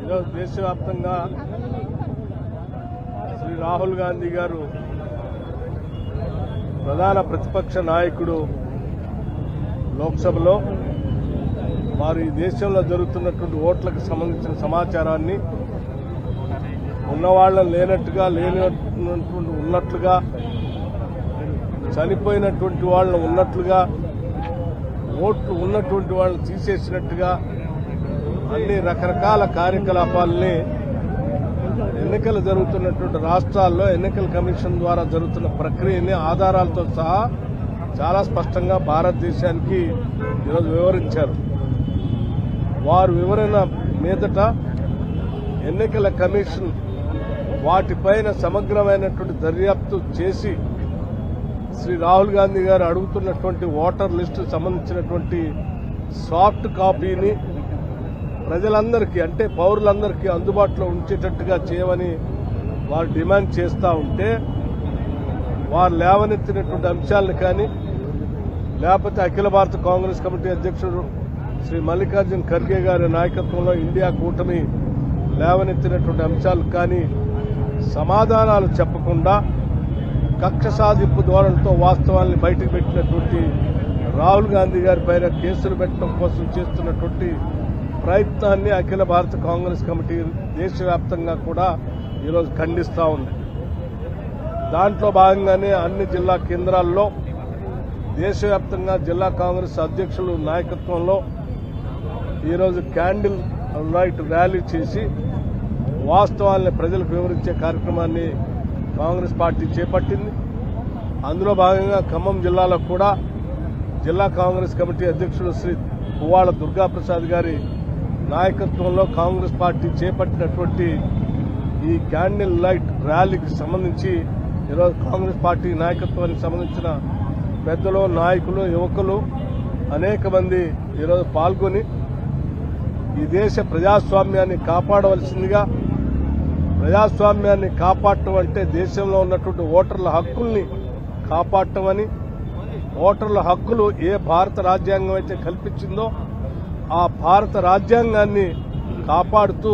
ఈరోజు దేశవ్యాప్తంగా శ్రీ రాహుల్ గాంధీ గారు ప్రధాన ప్రతిపక్ష నాయకుడు లోక్సభలో వారు ఈ దేశంలో జరుగుతున్నటువంటి ఓట్లకు సంబంధించిన సమాచారాన్ని ఉన్నవాళ్ళని లేనట్టుగా లేనటువంటి ఉన్నట్లుగా చనిపోయినటువంటి వాళ్ళని ఉన్నట్లుగా ఓట్లు ఉన్నటువంటి వాళ్ళని తీసేసినట్టుగా అన్ని రకరకాల కార్యకలాపాలని ఎన్నికలు జరుగుతున్నటువంటి రాష్ట్రాల్లో ఎన్నికల కమిషన్ ద్వారా జరుగుతున్న ప్రక్రియని ఆధారాలతో సహా చాలా స్పష్టంగా భారతదేశానికి ఈరోజు వివరించారు. వారు వివరణ మీదట ఎన్నికల కమిషన్ వాటిపైన సమగ్రమైనటువంటి దర్యాప్తు చేసి శ్రీ రాహుల్ గాంధీ గారు అడుగుతున్నటువంటి ఓటర్ లిస్టు సంబంధించినటువంటి సాఫ్ట్ కాపీని ప్రజలందరికీ అంటే పౌరులందరికీ అందుబాటులో ఉంచేటట్టుగా చేయమని వారు డిమాండ్ చేస్తూ ఉంటే వారు లేవనెత్తినటువంటి అంశాలను కానీ లేకపోతే అఖిల భారత కాంగ్రెస్ కమిటీ అధ్యక్షుడు శ్రీ మల్లికార్జున్ ఖర్గే గారి నాయకత్వంలో ఇండియా కూటమి లేవనెత్తినటువంటి అంశాలు కానీ సమాధానాలు చెప్పకుండా కక్ష సాధింపు ధోరణితో వాస్తవాన్ని బయటకు పెట్టినటువంటి రాహుల్ గాంధీ గారి పైన కేసులు పెట్టడం కోసం చేస్తున్నటువంటి ప్రయత్నాన్ని అఖిల భారత కాంగ్రెస్ కమిటీ దేశవ్యాప్తంగా కూడా ఈరోజు ఖండిస్తూ ఉంది. దాంట్లో భాగంగానే అన్ని జిల్లా కేంద్రాల్లో దేశవ్యాప్తంగా జిల్లా కాంగ్రెస్ అధ్యక్షులు నాయకత్వంలో ఈరోజు క్యాండిల్ లైట్ ర్యాలీ చేసి వాస్తవాల్ని ప్రజలకు వివరించే కార్యక్రమాన్ని కాంగ్రెస్ పార్టీ చేపట్టింది. అందులో భాగంగా ఖమ్మం జిల్లాలో కూడా జిల్లా కాంగ్రెస్ కమిటీ అధ్యక్షుడు శ్రీ పువ్వాడ దుర్గాప్రసాద్ గారి నాయకత్వంలో కాంగ్రెస్ పార్టీ చేపట్టినటువంటి ఈ క్యాండిల్ లైట్ ర్యాలీకి సంబంధించి ఈరోజు కాంగ్రెస్ పార్టీ నాయకత్వానికి సంబంధించిన పెద్దలు నాయకులు యువకులు అనేక మంది ఈరోజు పాల్గొని ఈ దేశ ప్రజాస్వామ్యాన్ని కాపాడవలసిందిగా ప్రజాస్వామ్యాన్ని కాపాడటం అంటే దేశంలో ఉన్నటువంటి ఓటర్ల హక్కుల్ని కాపాడటం అని ఓటర్ల హక్కులు ఏ భారత రాజ్యాంగం అయితే కల్పించిందో ఆ భారత రాజ్యాంగాన్ని కాపాడుతూ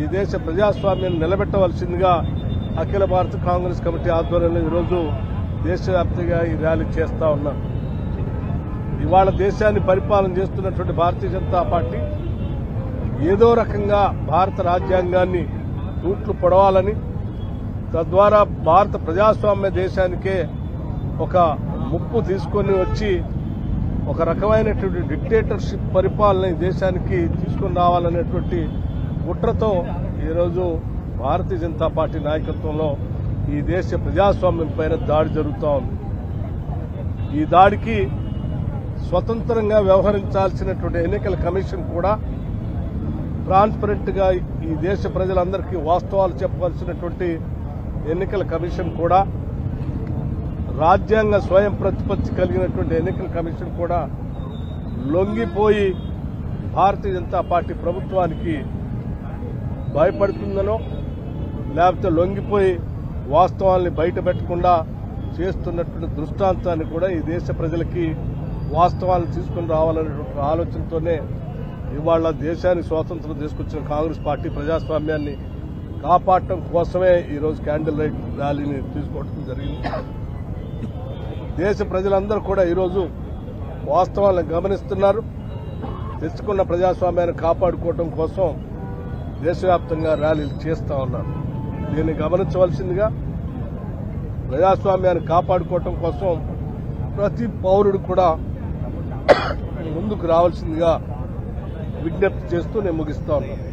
ఈ దేశ ప్రజాస్వామ్యాన్ని నిలబెట్టవలసిందిగా అఖిల భారత కాంగ్రెస్ కమిటీ ఆధ్వర్యంలో ఈరోజు దేశవ్యాప్తంగా ఈ ర్యాలీ చేస్తా ఉన్నాం. ఇవాళ దేశాన్ని పరిపాలన చేస్తున్నటువంటి భారతీయ జనతా పార్టీ ఏదో రకంగా భారత రాజ్యాంగాన్ని రూట్లు పొడవాలని తద్వారా భారత ప్రజాస్వామ్య దేశానికే ఒక ముప్పు తీసుకొని వచ్చి ఒక రకమైనటువంటి డిక్టేటర్షిప్ పరిపాలన ఈ దేశానికి తీసుకుని రావాలనేటువంటి కుట్రతో ఈరోజు భారతీయ జనతా పార్టీ నాయకత్వంలో ఈ దేశ ప్రజాస్వామ్యం పైన దాడి జరుగుతూ ఉంది. ఈ దాడికి స్వతంత్రంగా వ్యవహరించాల్సినటువంటి ఎన్నికల కమిషన్ కూడా ట్రాన్స్పరెంట్గా ఈ దేశ ప్రజలందరికీ వాస్తవాలు చెప్పవలసినటువంటి ఎన్నికల కమిషన్ కూడా రాజ్యాంగ స్వయం ప్రతిపత్తి కలిగినటువంటి ఎన్నికల కమిషన్ కూడా లొంగిపోయి భారతీయ జనతా పార్టీ ప్రభుత్వానికి భయపడుతుందనో లేకపోతే లొంగిపోయి వాస్తవాల్ని బయట పెట్టకుండా చేస్తున్నటువంటి దృష్టాంతాన్ని కూడా ఈ దేశ ప్రజలకి వాస్తవాలను తీసుకుని రావాలనేటువంటి ఆలోచనతోనే ఇవాళ దేశానికి స్వాతంత్రం తీసుకొచ్చిన కాంగ్రెస్ పార్టీ ప్రజాస్వామ్యాన్ని కాపాడటం కోసమే ఈరోజు క్యాండిల్ లైట్ ర్యాలీని తీసుకోవడం జరిగింది. దేశ ప్రజలందరూ కూడా ఈరోజు వాస్తవాలను గమనిస్తున్నారు. తెచ్చుకున్న ప్రజాస్వామ్యాన్ని కాపాడుకోవటం కోసం దేశవ్యాప్తంగా ర్యాలీలు చేస్తూ ఉన్నారు. దీన్ని గమనించవలసిందిగా ప్రజాస్వామ్యాన్ని కాపాడుకోవటం కోసం ప్రతి పౌరుడు కూడా ముందుకు రావాల్సిందిగా విజ్ఞప్తి చేస్తూ నేను ముగిస్తా ఉన్నాను.